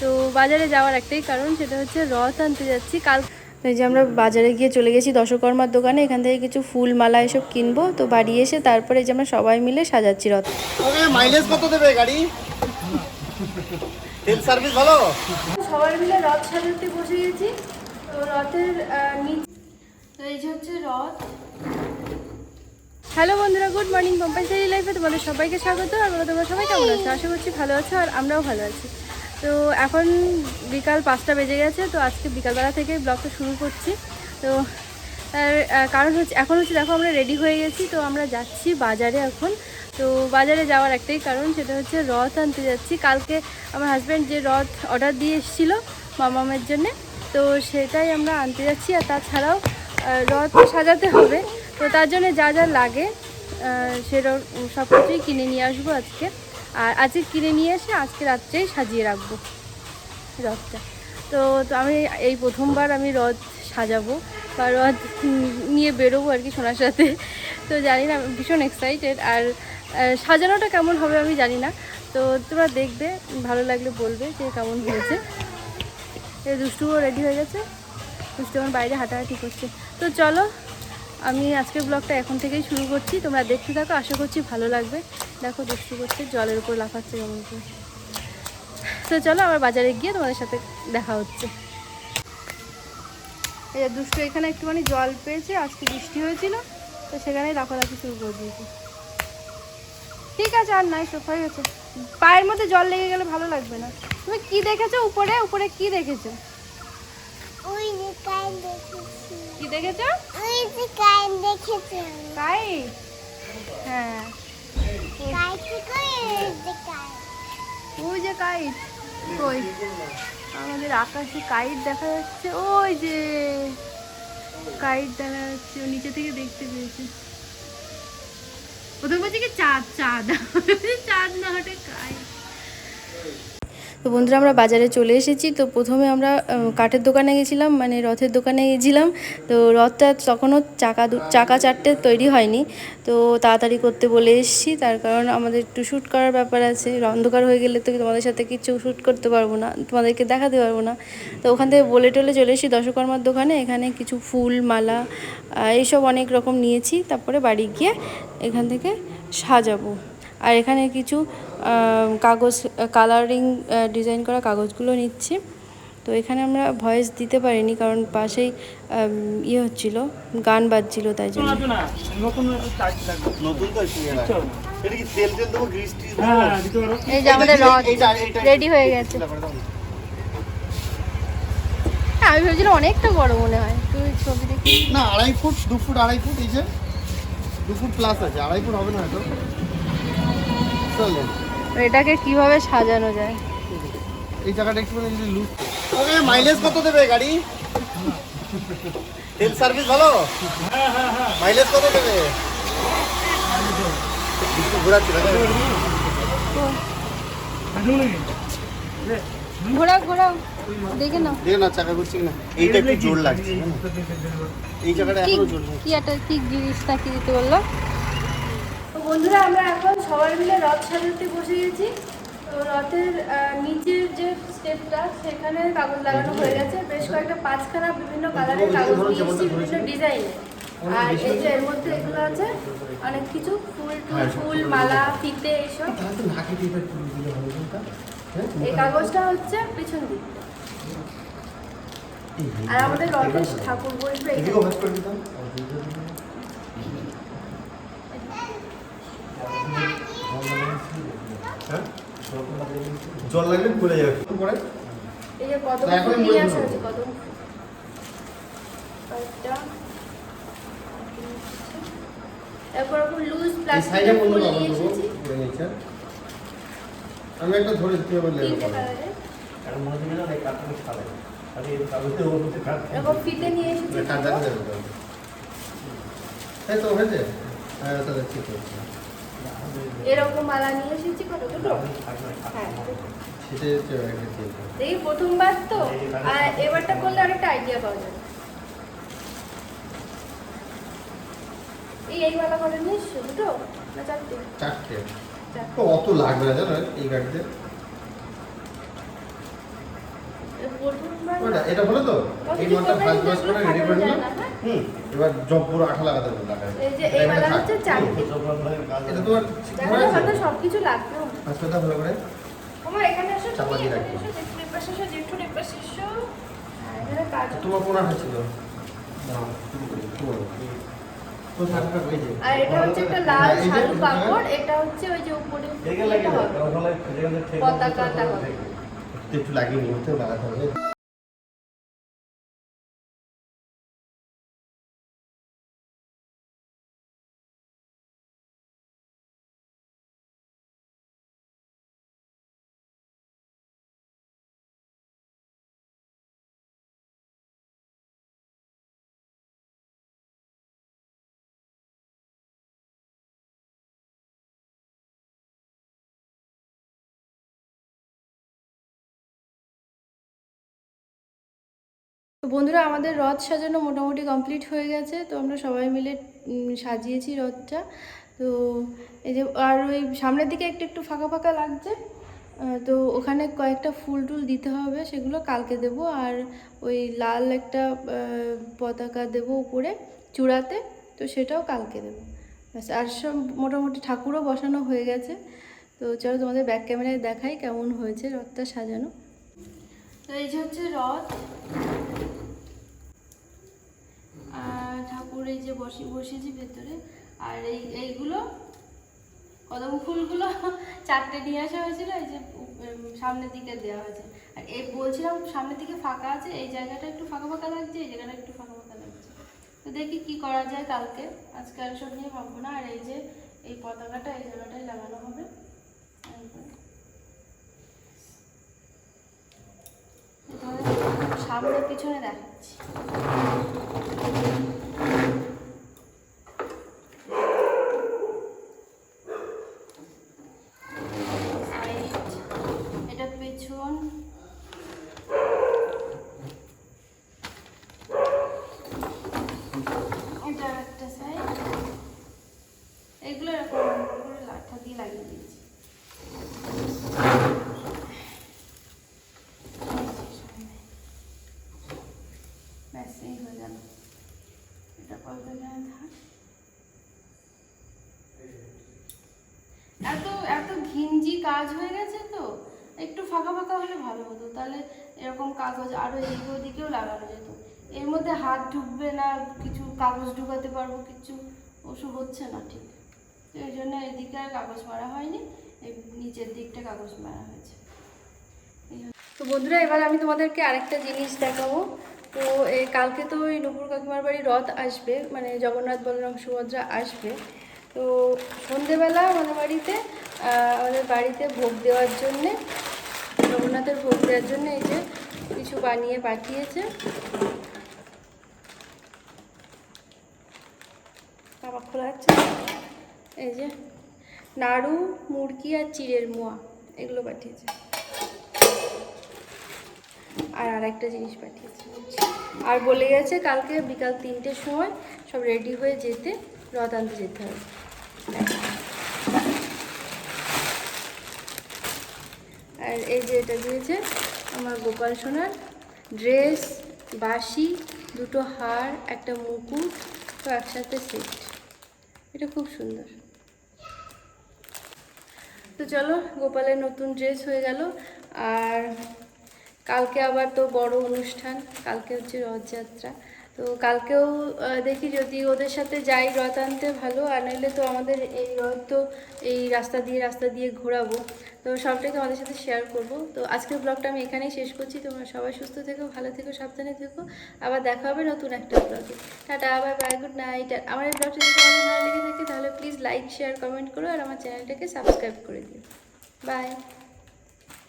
তো বাজারে যাওয়ার একটাই কারণ সেটা হচ্ছে রথ আনতে যাচ্ছি। কাল এই যে আমরা বাজারে গিয়ে চলে গেছি দশকর্মার দোকানে এখান থেকে কিছু ফুল মালা এসব কিনবো। তো বাড়ি এসে তারপরে যে আমরা সবাই মিলে সাজাচ্ছি রথ। মাইলেজ কত দেবে গাড়ি? তেল সার্ভিস ভালো? সবাই মিলে রথ সাজাতে বসে গেছি। তো রথের নিচে তো এই যে হচ্ছে রথ। হ্যালো বন্ধুরা গুড মর্নিং কম্পালসারি লাইফে তোমাদের সবাইকে স্বাগত। আর তোমরা সবাই কেমন আছো? আশা করছি ভালো আছো আর আমরাও ভালো আছি। তো এখন বিকাল পাঁচটা বেজে গেছে, তো আজকে বিকালবেলা থেকে ব্লগটা শুরু করছি। তো তার কারণ হচ্ছে, এখন হচ্ছে দেখো আমরা রেডি হয়ে গেছি, তো আমরা যাচ্ছি বাজারে এখন। তো বাজারে যাওয়ার একটাই কারণ, সেটা হচ্ছে রথ আনতে যাচ্ছি। কালকে আমার হাজব্যান্ড যে রথ অর্ডার দিয়ে এসেছিল মামামের জন্যে, তো সেটাই আমরা আনতে যাচ্ছি। আর তাছাড়াও রথ সাজাতে হবে। তো তার জন্য যা যা লাগে সেরকম সব কিছুই কিনে নিয়ে আসব আজকে। আর আজকে কিনে নিয়ে এসে আজকে রাত্রেই সাজিয়ে রাখব রথটা। তো তো আমি এই প্রথমবার আমি রথ সাজাবো বা রথ নিয়ে বেরোবো আর কি সোনার সাথে। তো জানি না ভীষণ এক্সাইটেড আর সাজানোটা কেমন হবে আমি জানি না। তো তোমরা দেখবে, ভালো লাগলে বলবে যে কেমন হয়েছে। দুষ্টুও রেডি হয়ে গেছে। দুষ্টু আমার বাইরে হাঁটাহাঁটি করছে। তো চলো আমি আজকের ব্লগটা এখন থেকেই শুরু করছি। তোমরা দেখতে থাকো, আশা করছি ভালো লাগবে। দেখো দুষ্টু করছে জলের উপর লাফাচ্ছে কেমন তো চলো, আবার বাজারে গিয়ে তোমাদের সাথে দেখা হচ্ছে। এই দুষ্টু এখানে একটুখানি জল পেয়েছে, আজকে বৃষ্টি হয়েছিল, তো সেখানেই লাফালাফি শুরু করে দিয়েছি। ঠিক আছে, আর নাই, সব হয়ে গেছে। পায়ের মধ্যে জল লেগে গেলে ভালো লাগবে না। তুমি কি দেখেছ উপরে? উপরে কি দেখেছি? কি দেখেছ? তাই? হ্যাঁ। ওই যে কাইট। কই? আমাদের আকাশে কাইট দেখা যাচ্ছে। ওই যে কাইট দেখা যাচ্ছে। ও নিচে থেকে দেখতে পেয়েছে। প্রথম বলছে কি চাঁদ চাঁদ। চাঁদ না হটে কাইট। তো বন্ধুরা, আমরা বাজারে চলে এসেছি। তো প্রথমে আমরা কাঠের দোকানে গেছিলাম মানে রথের দোকানে গেছিলাম। তো রথটা তখনও চাকা চাকা চারটে তৈরি হয়নি। তো তাড়াতাড়ি করতে বলে এসেছি। তার কারণ আমাদের একটু শ্যুট করার ব্যাপার আছে। অন্ধকার হয়ে গেলে তো তোমাদের সাথে কিছু শ্যুট করতে পারব না, তোমাদেরকে দেখাতে পারব না। তো ওখান থেকে বলে টলে চলে এসেছি দশকর্মার দোকানে। এখানে কিছু ফুল, মালা এইসব অনেক রকম নিয়েছি। তারপরে বাড়ি গিয়ে এখান থেকে সাজাবো। আর এখানে কিছু কাগজ কালারিং ডিজাইন করা কাগজগুলো নিচ্ছি। তো এখানে আমরা ভয়েস দিতে পারিনি কারণ পাশেই ইয়ে হচ্ছিল গান বাজছিল তাই জন্য। এই যে আমাদের রেডি হয়ে গেছে। হ্যাঁ, আমি ভেবেছিলাম অনেকটা বড় মনে হয়। তুই ছবি দেখি। না আড়াই ফুট দু ফুট আড়াই ফুট এই যে দু ফুট প্লাস আছে আড়াই ফুট হবে না হয়তো। চলে এটাকে কীভাবে সাজানো যায়? এই জায়গাটা একটু যদি লুজ ওকে মাইলেজ কত দেবে গাড়ি? তেল সার্ভিস ভালো? মাইলেজ কত দেবে? ঘোরাচ্ছি ঘোরাও ঘোরাও। দেখে নাও। দেখে না চাকা ঘুরছি কিনা। এইটা একটু জোর লাগছে এই জায়গাটা কি এখনও জোর নেই। কি একটা কি জিনিসটা কি দিতে বলল? বন্ধুরা আমরা এখন সবাই মিলে রথ সাজাতে বসে গেছি। তো রথের নিচের যে স্টেপটা সেখানে কাগজ লাগানো হয়ে গেছে। বেশ কয়েকটা পাঁচখানা বিভিন্ন কালারের কাগজ দিয়েছি বিভিন্ন ডিজাইনে আর এই যে এর মধ্যে এগুলো আছে অনেক কিছু ফুল টুল ফুল মালা ফিতে এইসব। এই কাগজটা হচ্ছে পিছন দিক। আর আমাদের রথের ঠাকুর বসবে এখানে। জল লাগলে খুলে যাবে। এই যে না, নিয়ে আসা আছে এরপর লুজ বলল আমি একটা ধরে দিতে কালারের এরকম ফিতে নিয়ে এসেছি কাজ দেখা তো এই তো হয়েছে? হ্যাঁ তাহলে ঠিক আছে এরকম মালা নিয়ে এসেছি কত দুটো হ্যাঁ। দেখি প্রথমবার তো। আর এবারটা করলে অনেকটা আইডিয়া পাওয়া যাবে। এই এই মালা করে নিয়ে এসছো দুটো? না চারটে? চারটে। অত লাগবে না জানো এই গাড়িতে? এটা হলো তো? এই মালটা না, ভাজ করে রেডি করে নিলাম? হুম এবার জব পুরো আঠা লাগাতে হবে লাগাতে এই যে এই বেলা হচ্ছে চারটে এটা তোমার হয়তো হাসপাতাল ভালো করে এখানে এসো চাপা দিয়ে। জেঠু তোমার কোন আঠা ছিল। আর এটা হচ্ছে একটা লাল হ্যাঁ, এই যে শালু কাপড় এটা হচ্ছে ওই যে উপরে পতাকাটা একটু একটু লাগিয়ে নিতে লাগাতে হবে। তো বন্ধুরা, আমাদের রথ সাজানো মোটামুটি কমপ্লিট হয়ে গেছে। তো আমরা সবাই মিলে সাজিয়েছি রথটা। তো এই যে, আর ওই সামনের দিকে একটু একটু ফাঁকা ফাঁকা লাগছে। তো ওখানে কয়েকটা ফুল টুল দিতে হবে, সেগুলো কালকে দেব। আর ওই লাল একটা পতাকা দেব উপরে, চূড়াতে। তো সেটাও কালকে দেবো। ব্যাস, আর সব মোটামুটি ঠাকুরও বসানো হয়ে গেছে। তো চলো তোমাদের ব্যাক ক্যামেরায় দেখাই কেমন হয়েছে রথটা সাজানো। তো এই যে হচ্ছে রথ। ঠাকুর এই যে বসে বসেছি ভেতরে। আর এই, এইগুলো, কদম ফুলগুলো চারটে নিয়ে আসা হয়েছিল, এই যে সামনের দিকে দেওয়া হয়েছে। আর এই বলছিলাম সামনের দিকে ফাঁকা আছে, এই জায়গাটা একটু ফাঁকা ফাঁকা লাগছে, এই জায়গাটা একটু ফাঁকা ফাঁকা লাগছে। তো দেখি কি করা যায় কালকে। আজকে আর সব নিয়ে ভাববো না। আর এই যে, এই পতাকাটা, এই জায়গাটায় লাগানো হবে। সামনে পিছনে দেখাচ্ছি সাইড এটা পেছন এটা একটা সাইড এগুলো এরকম করে দিয়ে লাগিয়ে দিয়েছি ব্যাস, এই হয়ে গেল। এটা এত এত ঘিঞ্জি কাজ হয়ে গেছে তো। একটু ফাঁকা ফাঁকা হলে ভালো হতো। তাহলে এরকম কাগজ আরও এই দিকেও লাগানো যেত। এর মধ্যে হাত ঢুকবে না, কিছু কাগজ ঢুকাতে পারব, কিছু ওসব হচ্ছে না ঠিক। তো এই জন্য এদিকে আর কাগজ মারা হয়নি, এই নিচের দিকটা কাগজ মারা হয়েছে। তো বন্ধুরা, এবার আমি তোমাদেরকে আরেকটা জিনিস দেখাবো। তো এই কালকে তো ওই নুপুর কাকিমার বাড়ি রথ আসবে মানে জগন্নাথ বলরাম সুভদ্রা আসবে। তো সন্ধেবেলা আমাদের বাড়িতে আমাদের বাড়িতে ভোগ দেওয়ার জন্যে, জগন্নাথের ভোগ দেওয়ার জন্য এই যে কিছু বানিয়ে পাঠিয়েছে। খোলা যাচ্ছে এই যে, নাড়ু মুরগি আর চিড়ের মোয়া, এগুলো পাঠিয়েছে। আর আরেকটা জিনিস পাঠিয়েছে। আর বলে গেছে কালকে বিকাল তিনটের সময় সব রেডি হয়ে যেতে রথ যেতে হবে। আর এই যে এটা দিয়েছে আমার গোপাল সোনার ড্রেস বাসি দুটো হার, একটা মুকুট, তো একসাথে সেট। এটা খুব সুন্দর। তো চলো, গোপালের নতুন ড্রেস হয়ে গেল। আর কালকে আবার তো বড় অনুষ্ঠান, কালকে হচ্ছে রথযাত্রা। তো কালকেও দেখি যদি ওদের সাথে যাই রথ আনতে, ভালো। আর নইলে তো আমাদের এই রথ তো এই রাস্তা দিয়ে রাস্তা দিয়ে ঘোরাবো। তো সবটাই তোমাদের সাথে শেয়ার করব। তো আজকের ব্লগটা আমি এখানেই শেষ করছি। তোমরা সবাই সুস্থ থেকো, ভালো থেকো, সাবধানে থেকো। আবার দেখা হবে নতুন একটা ব্লগে tata bye bye good night আর আমার এই ব্লগটা যদি তোমাদের ভালো লেগে থাকে, তাহলে প্লিজ লাইক শেয়ার কমেন্ট করো। আর আমার চ্যানেলটাকে সাবস্ক্রাইব করে দিও। বাই